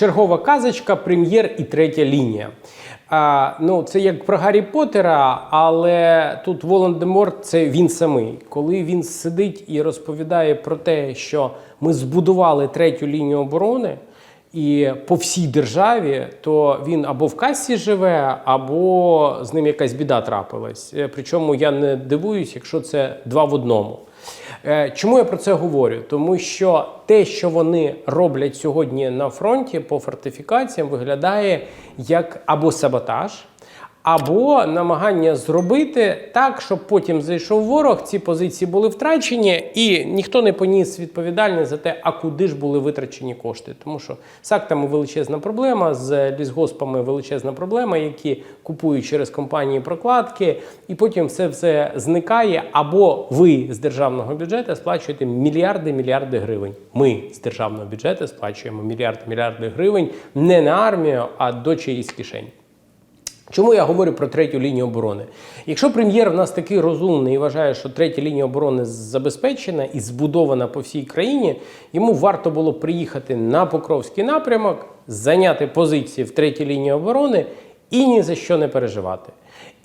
Чергова казочка, прем'єр і третя лінія. А, ну, це як про Гаррі Поттера, але тут Волан-де-Морт це він самий. Коли він сидить і розповідає про те, що ми збудували третю лінію оборони і по всій державі, то він або в касі живе, або з ним якась біда трапилась. Е, Причому я не дивуюсь, якщо це два в одному. Е, Чому я про це говорю? Тому що те, що вони роблять сьогодні на фронті по фортифікаціям, виглядає як або саботаж, або намагання зробити так, щоб потім зайшов ворог, ці позиції були втрачені, і ніхто не поніс відповідальність за те, а куди ж були витрачені кошти. Тому що з актами величезна проблема, з лісгоспами величезна проблема, які купують через компанії прокладки, і потім все все зникає. Або ви з державного бюджету сплачуєте мільярди мільярди гривень. Ми з державного бюджету сплачуємо мільярди мільярди гривень не на армію, а до чиїсь кишень. Чому я говорю про третю лінію оборони? Якщо прем'єр в нас такий розумний і вважає, що третя лінія оборони забезпечена і збудована по всій країні, йому варто було приїхати на Покровський напрямок, зайняти позиції в третій лінії оборони і ні за що не переживати.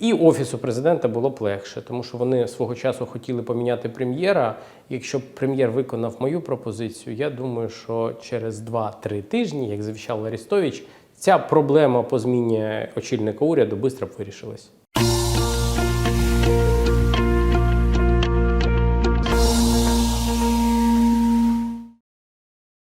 І офісу президента було б легше, тому що вони свого часу хотіли поміняти прем'єра. Якщо б прем'єр виконав мою пропозицію, я думаю, що через 2-3 тижні, як завіщав Арістович, ця проблема по зміні очільника уряду швидко б вирішилась.